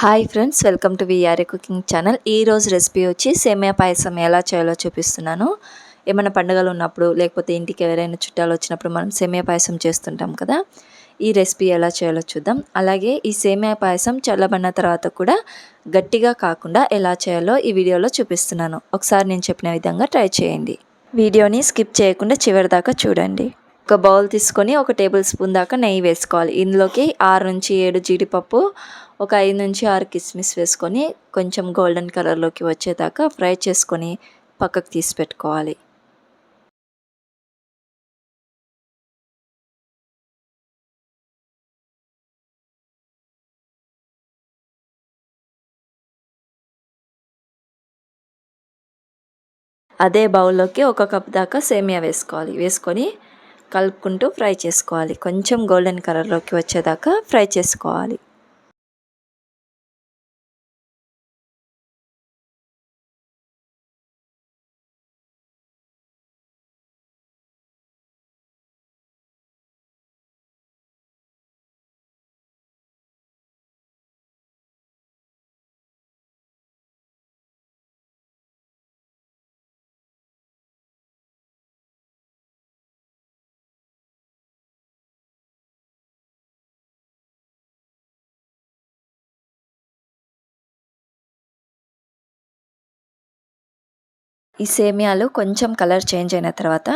Hi friends welcome to VRA cooking channel ఈరోజు recipe వచ్చి సేమియా పాయసం ఎలా చేయాలో చూపిస్తున్నాను. ఏమైనా పండుగలు ఉన్నప్పుడు లేకపోతే ఇంటికి ఎవరైనా చుట్టాలు వచ్చినప్పుడు మనం సేమియా పాయసం చేస్తుంటాం కదా. ఈ రెసిపీ ఎలా చేయాలో చూద్దాం. అలాగే ఈ సేమియా పాయసం చల్లబడిన తర్వాత కూడా గట్టిగా కాకుండా ఎలా చేయాలో ఈ వీడియోలో చూపిస్తున్నాను. ఒకసారి నేను చెప్పిన విధంగా ట్రై చేయండి. వీడియోని స్కిప్ చేయకుండా చివరి దాకా చూడండి. ఒక బౌల్ తీసుకొని ఒక టేబుల్ స్పూన్ దాకా నెయ్యి వేసుకోవాలి. ఇందులోకి ఆరు నుంచి ఏడు జీడిపప్పు ఒక ఐదు నుంచి ఆరు కిస్మిస్ వేసుకొని కొంచెం గోల్డెన్ కలర్లోకి వచ్చేదాకా ఫ్రై చేసుకొని పక్కకు తీసి పెట్టుకోవాలి. అదే బౌల్లోకి ఒక కప్ దాకా సేమియా వేసుకోవాలి. వేసుకొని కలుపుకుంటూ ఫ్రై చేసుకోవాలి. కొంచెం గోల్డెన్ కలర్లోకి వచ్చేదాకా ఫ్రై చేసుకోవాలి. ఈ సేమియాలు కొంచెం కలర్ చేంజ్ అయిన తర్వాత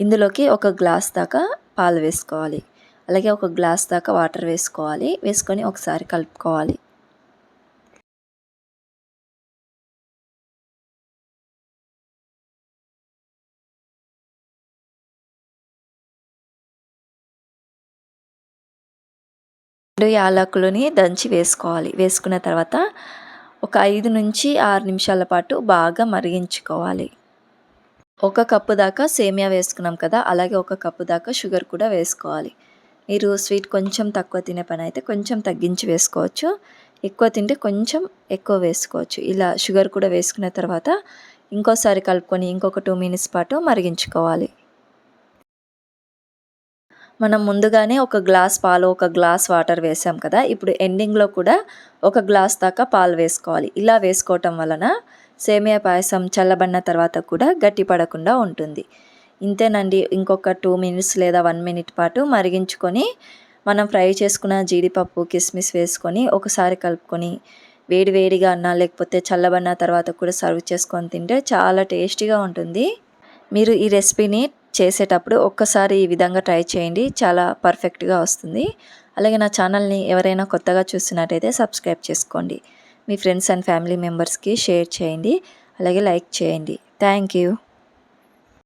ఇందులోకి ఒక గ్లాస్ దాకా పాలు వేసుకోవాలి. అలాగే ఒక గ్లాస్ దాకా వాటర్ వేసుకోవాలి. వేసుకొని ఒకసారి కలుపుకోవాలి. రెండు యాలకులని దంచి వేసుకోవాలి. వేసుకున్న తర్వాత ఒక ఐదు నుంచి ఆరు నిమిషాల పాటు బాగా మరిగించుకోవాలి. ఒక కప్పు దాకా సేమియా వేసుకున్నాం కదా అలాగే ఒక కప్పు దాకా షుగర్ కూడా వేసుకోవాలి. మీరు స్వీట్ కొంచెం తక్కువ తినే పని అయితే కొంచెం తగ్గించి వేసుకోవచ్చు. ఎక్కువ తింటే కొంచెం ఎక్కువ వేసుకోవచ్చు. ఇలా షుగర్ కూడా వేసుకున్న తర్వాత ఇంకోసారి కలుపుకొని ఇంకొక టూ మినిట్స్ పాటు మరిగించుకోవాలి. మనం ముందుగానే ఒక గ్లాస్ పాలు ఒక గ్లాస్ వాటర్ వేసాం కదా. ఇప్పుడు ఎండింగ్లో కూడా ఒక గ్లాస్ దాకా పాలు వేసుకోవాలి. ఇలా వేసుకోవటం వలన సేమియా పాయసం చల్లబడిన తర్వాత కూడా గట్టి పడకుండా ఉంటుంది. ఇంతేనండి ఇంకొక టూ మినిట్స్ లేదా వన్ మినిట్ పాటు మరిగించుకొని మనం ఫ్రై చేసుకున్న జీడిపప్పు కిస్మిస్ వేసుకొని ఒకసారి కలుపుకొని వేడి వేడిగా అన్నా లేకపోతే చల్లబడిన తర్వాత కూడా సర్వ్ చేసుకొని తింటే చాలా టేస్టీగా ఉంటుంది. మీరు ఈ రెసిపీని చేసేటప్పుడు ఒక్కసారి ఈ విధంగా ట్రై చేయండి. చాలా పర్ఫెక్ట్గా వస్తుంది. అలాగే నా ఛానల్ని ఎవరైనా కొత్తగా చూస్తున్నట్టయితే సబ్స్క్రైబ్ చేసుకోండి. మీ ఫ్రెండ్స్ అండ్ ఫ్యామిలీ మెంబర్స్కి షేర్ చేయండి. అలాగే లైక్ చేయండి. Thank you.